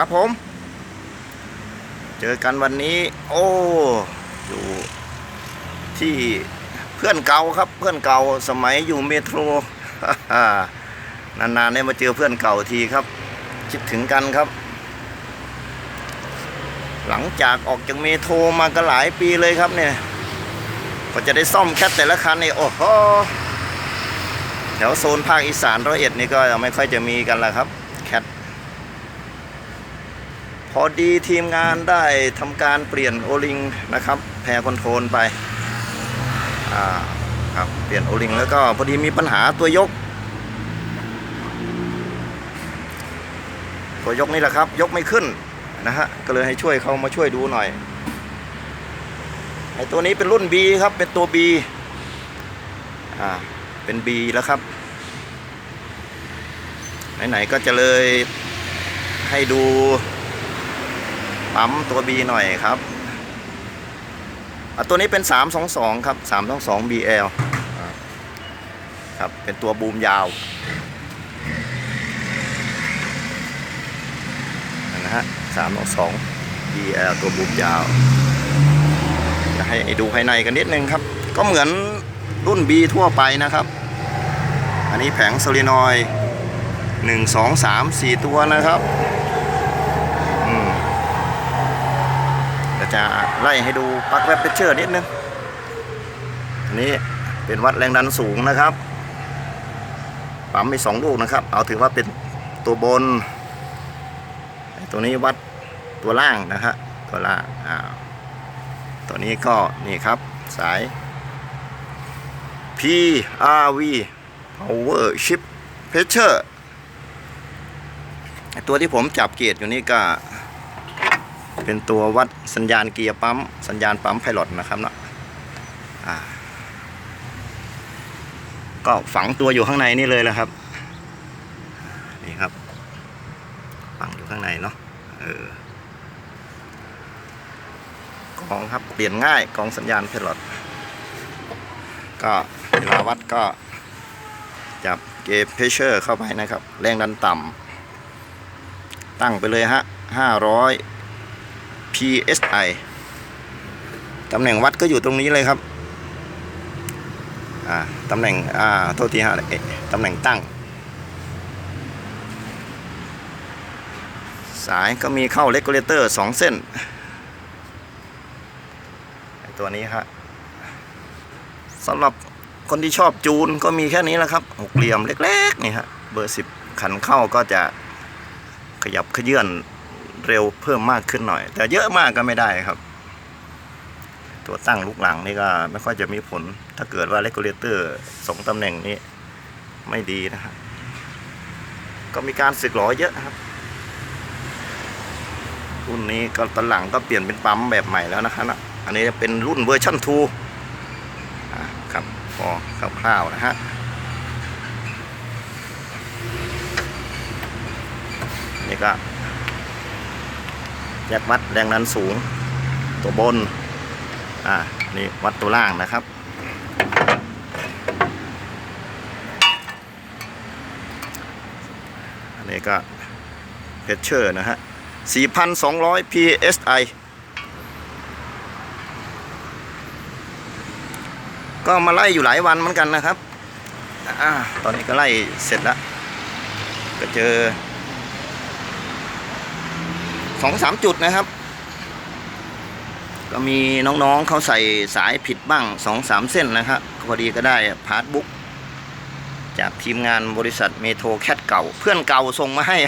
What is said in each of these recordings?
ครับผม เจอกันวันนี้ โอ้อยู่ที่เพื่อนเก่าครับ เพื่อนเก่าสมัยอยู่เมโทรนานๆได้มาเจอเพื่อนเก่าทีครับ คิดถึงกันครับ หลังจากออกจากเมโทรมาก็หลายปีเลยครับเนี่ยก็จะได้ซ่อมแคทแต่ละคันนี่โอ้โหแถวโซนภาคอีสานร้อยเอ็ดนี่ก็ไม่ค่อยจะมีกันล้วครับ อดีทีมงานได้ทำการเปลี่ยนโอลิงนะครับแพรคอนโทรลไปอ่าครับเปลี่ยนโอลิงแล้วก็พอดีมีปัญหาตัวยก ตัวยกนี่แหละครับ ยกไม่ขึ้นนะฮะก็เลยให้ช่วยเขามาช่วยดูหน่อยไอตัวนี้เป็นรุ่น B ครับ เป็นตัว B อ่า เป็น B แล้วครับ ไหน ๆ ก็จะเลยให้ดู ปั๊มตัว B หน่อยครับตัวนี้เป็น 322 ครับ 322 BL อ่าครับ เป็นตัวบูมยาวนะฮะ322 BL ตัวบูมยาวจะให้ดูภายในกันนิดนึงครับ ก็เหมือนรุ่น B ทั่วไปนะครับ อันนี้แผงโซลินอย 1 2 3 4 ตัวนะครับ อืม เดี๋ยว จะไล่ให้ดูปลั๊กแวบเพชเชอร์นิดนึงอันนี้เป็นวัดแรงดันสูงนะครับ ปั๊มมีสองลูกนะครับ เอาถือว่าเป็นตัวบน ตัวนี้วัดตัวล่างนะฮะตัวล่างอ่าตัวนี้ก็นี่ครับสาย PRV Power Chip Pressure ตัวที่ผมจับเกียร์อยู่นี่ก็ เป็นตัววัดสัญญาณเกียร์ปั๊ม สัญญาณปั๊มไพลอตนะครับเนาะก็ฝังตัวอยู่ข้างในนี่เลยแหละครับ นี่ครับ ฝังอยู่ข้างในเนาะเออกองครับเปลี่ยนง่ายกองสัญญาณไพลอตก็เวลาวัดก็จับเกจเพเชอร์เข้าไปนะครับ แรงดันต่ำตั้งไปเลยฮะ500 PSI ตำแหน่งวัดก็อยู่ตรงนี้เลยครับอ่าตำแหน่งอ่าโทษทีฮะตำแหน่งตั้ง สายก็มีเข้าเลกูเลเตอร์สองเส้น ตัวนี้ฮะสำหรับคนที่ชอบจูนก็มีแค่นี้แหละครับหกเหลี่ยมเล็กๆนี่ฮะเบอร์สิบขันเข้าก็จะขยับขยื่น เร็วเพิ่มมากขึ้นหน่อย แต่เยอะมากก็ไม่ได้ครับ ตัวตั้งลูกหลังนี่ก็ไม่ค่อยจะมีผล ถ้าเกิดว่าเลกูเลเตอร์สองตำแหน่งนี้ไม่ดีนะครับ ก็มีการสึกหรอเยอะครับรุ่นนี้ก็ตอนหลังก็เปลี่ยนเป็นปั๊มแบบใหม่แล้วนะครับนะอันนี้เป็นรุ่นเวอร์ชั่น2อ่าครับพอคร่าวๆนะฮะนี่ก็ แยกวัดแรงดันสูง ตัวบน อ่า นี่วัดตัวล่างนะครับ อันนี้ก็เพชเชอร์นะฮะ 4,200 psi ก็มาไล่อยู่หลายวันเหมือนกันนะครับอ่าตอนนี้ก็ไล่เสร็จแล้ว ก็เจอ สองสามจุดนะครับ ก็มีน้องๆเขาใส่สายผิดบ้างสองสามเส้นนะครับพอดีก็ได้พาร์ทบุ๊กจากทีมงานบริษัทเมโทรแคทเก่า เพื่อนเก่าส่งมาให้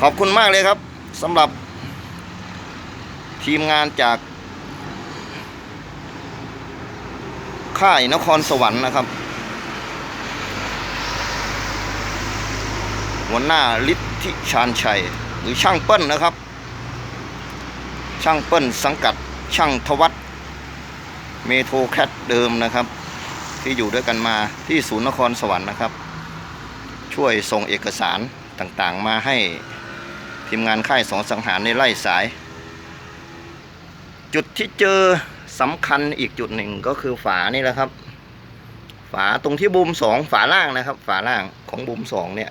ขอบคุณมากเลยครับสำหรับทีมงานจาก ค่ายนครสวรรค์นะครับ หัวหน้าฤทธิชาญชัย หรือช่างเปิ้ลนะครับ ช่างเปิ้ลสังกัดช่างทวัตเมโทรแคทเดิมนะครับ ที่อยู่ด้วยกันมาที่ศูนย์นครสวรรค์นะครับ ช่วยส่งเอกสารต่างๆ มาให้ทีมงานค่ายสองสังหารในไล่สาย จุดที่เจอสำคัญอีกจุดหนึ่งก็คือฝานี่แหละครับ ฝาตรงที่บูมสองฝาล่างนะครับ ฝาล่างของบูมสองเนี่ย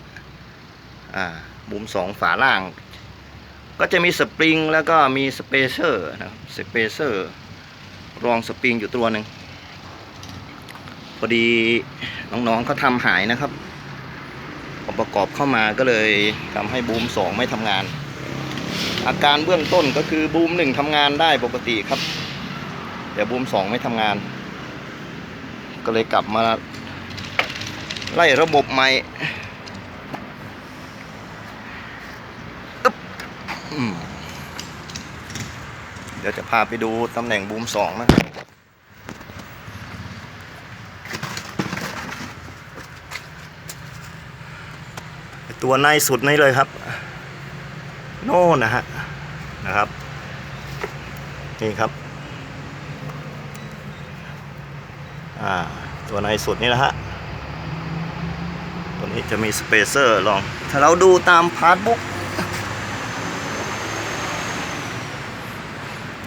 บูมสองฝาล่าง ก็จะมีสปริงแล้วก็มีสเปเซอร์นะครับสเปเซอร์รองสปริงอยู่ตัวหนึ่งพอดีน้องๆเขาทำหายนะครับพอประกอบเข้ามาก็เลยทำให้บูมสองไม่ทำงาน อาการเบื้องต้นก็คือบูมหนึ่งทำงานได้ปกติครับ แต่บูมสองไม่ทำงาน ก็เลยกลับมาไล่ระบบใหม่อึ๊บอืม เดี๋ยวจะพาไปดูตำแหน่งบูมสองนะตัวในสุดนี่เลยครับ โน่นนะฮะนะครับ นี่ครับ อ่า ตัวในสุดนี่แหละฮะตัวนี้จะมีสเปเซอร์ลอง ถ้าเราดูตามพาร์ทบุ๊ก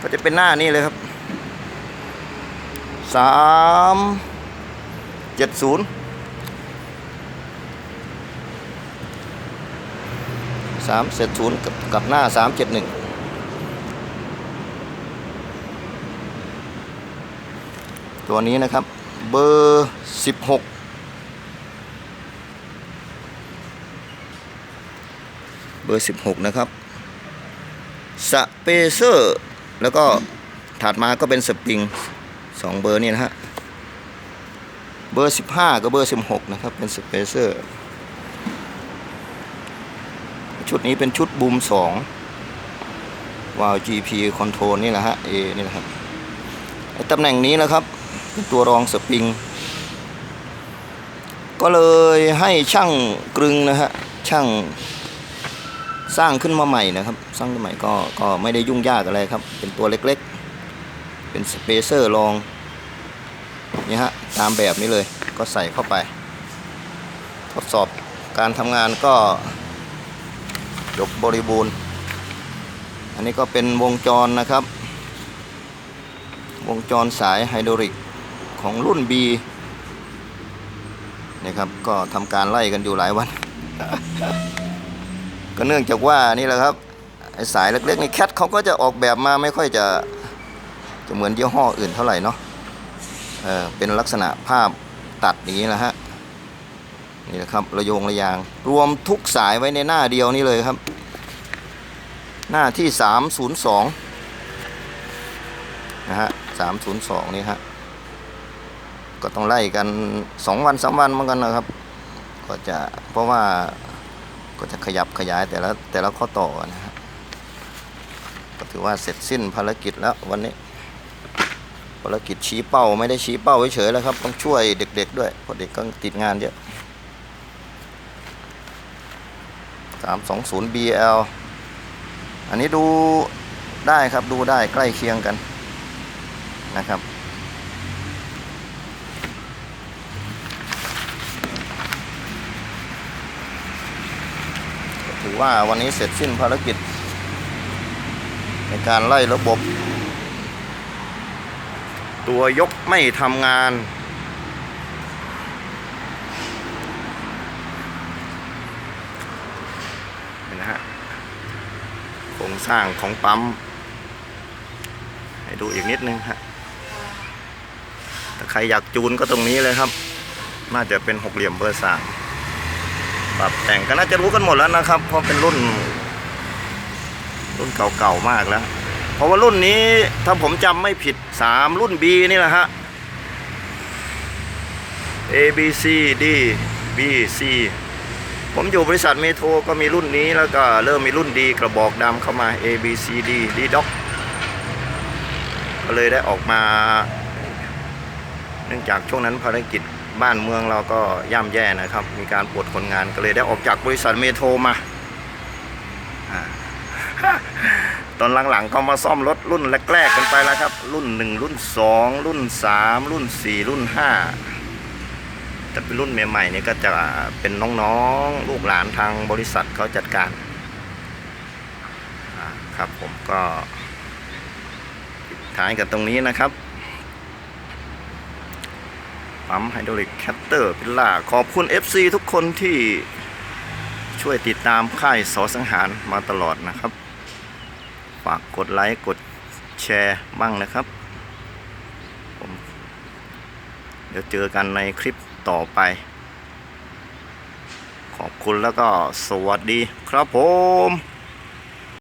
ก็จะเป็นหน้านี้เลยครับสามเจ็ดศูนย์สามเจ็ดศูนย์กับกับหน้าสามเจ็ดหนึ่งตัวนี้นะครับ เบอร์สิบหกเบอร์16นะครับสเปเซอร์ แล้วก็ถัดมาก็เป็นสปริง2เบอร์นี่นะฮะ เบอร์ 15 กับเบอร์ 16 นะครับ เป็นสเปเซอร์ ชุดนี้เป็นชุดบูม2วาล์ว GP Control นี่แหละฮะ A นี่แหละครับตำแหน่งนี้นะครับเป็นตัวรองสปริง ก็เลยให้ช่างกรึงนะฮะ ช่าง สร้างขึ้นมาใหม่นะครับ สร้างขึ้นใหม่ก็ก็ไม่ได้ยุ่งยากอะไรครับ เป็นตัวเล็กๆ เป็นสเปเซอร์รองนี่ฮะตามแบบนี้เลยก็ใส่เข้าไป ทดสอบการทำงานก็จบบริบูรณ์ อันนี้ก็เป็นวงจรนะครับ วงจรสายไฮดรอลิกของรุ่น B นะครับก็ทำการไล่กันอยู่หลายวัน ก็เนื่องจากว่านี่แหละครับไอสายเล็กๆนี่แคทเขาก็จะออกแบบมาไม่ค่อยจะจะเหมือนยี่ห้ออื่นเท่าไหร่เนาะเออเป็นลักษณะภาพตัดอย่างนี้นะฮะนี่นะครับระโยงระยาง รวมทุกสายไว้ในหน้าเดียวนี่เลยครับ หน้าที่ 302นะฮะ302 นี่ฮะก็ต้องไล่กัน 2 วัน3วันเหมือนกันนะครับ ก็จะเพราะว่า ก็จะขยับขยายแต่ละแต่ละข้อต่อนะฮะก็ถือว่าเสร็จสิ้นภารกิจแล้ววันนี้ ภารกิจชี้เป้าไม่ได้ชี้เป้าเฉยๆแล้วครับ ต้องช่วยเด็ก ๆ ด้วยเพราะเด็กก็ติดงานเยอะสามสองศูนย์ BL อันนี้ดูได้ครับดูได้ใกล้เคียงกันนะครับ ว่าวันนี้เสร็จสิ้นภารกิจ ในการไล่ระบบ ตัวยกไม่ทำงานนี่นะฮะโครงสร้างของปั๊ม ให้ดูอีกนิดนึงฮะถ้าใครอยากจูนก็ตรงนี้เลยครับ น่าจะเป็นหกเหลี่ยมเบอร์สาม ปรับแต่งก็น่าจะรู้กันหมดแล้วนะครับ เพราะเป็นรุ่น รุ่นเก่าๆมากแล้ว เพราะว่ารุ่นนี้ถ้าผมจำไม่ผิด3รุ่น B นี่แหละฮะ A B C D B C ผมอยู่บริษัทเมโทรก็มีรุ่นนี้แล้วก็เริ่มมีรุ่นดีกระบอกดำเข้ามา A B C D D Doc ก็เลยได้ออกมา เนื่องจากช่วงนั้นภารกิจ บ้านเมืองเราก็ย่ำแย่นะครับ มีการปลดคนงานก็เลยได้ออกจากบริษัทเมโทรมาตอนหลังๆก็มาซ่อมรถรุ่นแรกๆกันไปแล้วครับ รุ่น 1 รุ่น 2 รุ่น 3 รุ่น 4 รุ่น 5 แต่เป็นรุ่นใหม่ๆเนี่ยก็จะเป็นน้องๆลูกหลานทางบริษัทเขาจัดการครับผมก็ท้ายกับตรงนี้นะครับ ปั๊มไฮดรอลิกแคตเตอร์พิลล่าขอบคุณ FC ทุกคนที่ชช่วยติดตามค่ายสอสังหารมาตลอดนะครับ ฝากกดไลค์กดแชร์บ้างนะครับผมเดี๋ยวเจอกันในคลิปต่อไป ขอบคุณแล้วก็สวัสดีครับผม